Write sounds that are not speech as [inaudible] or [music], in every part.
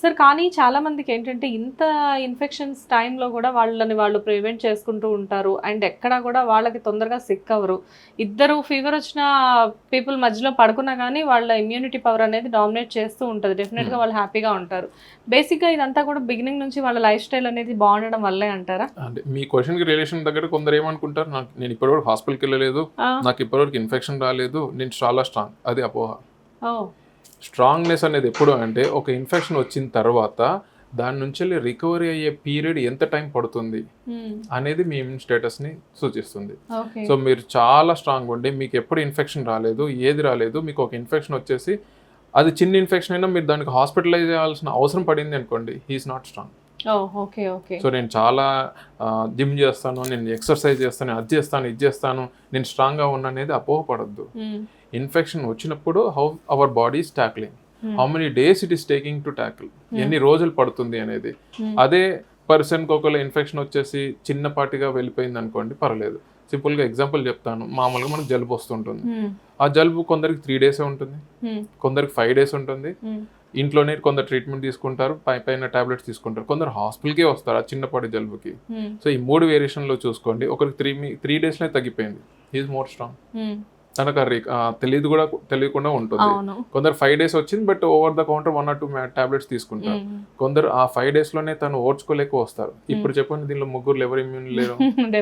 Sir కానీ చాలా మందికి ఏంటంటే ఇంత ఇన్ఫెక్షన్స్ టైంలో కూడా వాళ్ళని వాళ్ళు ప్రివెంట్ చేసుకుంటూ ఉంటారు. అండ్ ఎక్కడా కూడా వాళ్ళకి తొందరగా సిక్ అవ్వరు. ఇద్దరు ఫీవర్ వచ్చిన పీపుల్ మధ్యలో పడుకున్నా కానీ వాళ్ళ ఇమ్యూనిటీ పవర్ అనేది డామినేట్ చేస్తూ ఉంటుంది. డెఫినెట్గా వాళ్ళు హ్యాపీగా ఉంటారు. బేసిక్గా ఇదంతా కూడా బిగినింగ్ నుంచి వాళ్ళ లైఫ్ స్టైల్ అనేది బాగుండడం వల్లే అంటారా? అంటే మీ క్వశ్చన్కి రిలేషన్ దగ్గర కొందరు ఏమనుకుంటారు? నాకు నేను ఇప్పటివరకు హాస్పిటల్కి వెళ్ళలేదు. నాకు ఇప్పటివరకు ఇన్ఫెక్షన్ రాలేదు. నేను చాలా స్ట్రాంగ్ అది అపోహ. స్ట్రాంగ్నెస్ అనేది ఎప్పుడు అంటే ఒక ఇన్ఫెక్షన్ వచ్చిన తర్వాత దాని నుంచి రికవరీ అయ్యే పీరియడ్ ఎంత టైం పడుతుంది మ్మ్. అనేది మీ ఇమ్యూన్ స్టేటస్ని సూచిస్తుంది. సో మీరు చాలా స్ట్రాంగ్ ఉండి మీకు ఎప్పుడు ఇన్ఫెక్షన్ రాలేదు ఏది రాలేదు మీకు ఒక ఇన్ఫెక్షన్ వచ్చేసి అది చిన్న ఇన్ఫెక్షన్ అయినా మీరు దానికి హాస్పిటలైజ్ చేయాల్సిన అవసరం పడింది అనుకోండి హీఈస్ నాట్ స్ట్రాంగ్. సో నేను చాలా జిమ్ చేస్తాను నేను ఎక్సర్సైజ్ చేస్తాను అది చేస్తాను ఇది చేస్తాను నేను స్ట్రాంగ్గా ఉన్నా అనేది అపోహపడద్దు. మ్మ్. ఇన్ఫెక్షన్ వచ్చినప్పుడు how our body is tackling Hmm. How many days it is taking to tackle ఎన్ని రోజులు పడుతుంది అనేది. Hmm. అదే పర్సన్కి ఒకవేళ ఇన్ఫెక్షన్ వచ్చేసి చిన్నపాటిగా వెళ్ళిపోయింది అనుకోండి పర్లేదు. సింపుల్గా ఎగ్జాంపుల్ చెప్తాను మామూలుగా మనకు జలుబు వస్తుంటుంది. ఆ జలుబు కొందరికి త్రీ డేసే ఉంటుంది. కొందరికి ఫైవ్ డేస్ ఉంటుంది. ఇంట్లోనే కొందరు ట్రీట్మెంట్ తీసుకుంటారు పై పైన టాబ్లెట్స్ తీసుకుంటారు కొందరు హాస్పిటల్కే వస్తారు ఆ చిన్నపాటి జలుబుకి. సో ఈ మూడు వేరియేషన్లో చూసుకోండి ఒకరికి త్రీ త్రీ డేస్లో తగ్గిపోయింది ఈజ్ మోర్ స్ట్రాంగ్. తనకు ఆ రి- ఆ తెలియదు కూడా తెలియకుండా ఉంటుంది కొందరు ఫైవ్ డేస్ వచ్చింది but over the counter one or two tablets తీసుకుంటారు. కొందరు ఆ ఫైవ్ డేస్లోనే తను ఓర్చుకోలేక వస్తారు ఇప్పుడు చెప్పండి దీనిలో ముగ్గురు ఎవరు ఇమ్యూన్ లేరు [laughs]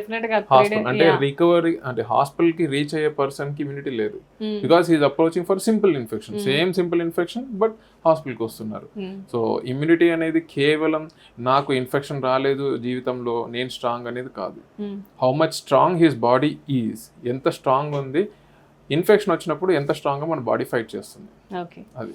హాస్పిటల్ అంటే. రికవరీ అంటే హాస్పిటల్కి రీచ్ అయ్యే పర్సన్కి ఇమ్యూనిటీ లేదు. Because is approaching for simple infection. Same simple infection but హాస్పిటల్కి వస్తున్నారు మ్మ్. సో ఇమ్యూనిటీ అనేది కేవలం నాకు ఇన్ఫెక్షన్ రాలేదు జీవితంలో నేను స్ట్రాంగ్ అనేది కాదు. How much strong his body is ఎంత స్ట్రాంగ్ ఉంది ఇన్ఫెక్షన్ వచ్చినప్పుడు ఎంత స్ట్రాంగ్గా మన బాడీ ఫైట్ చేస్తుంది. ఓకే. అది.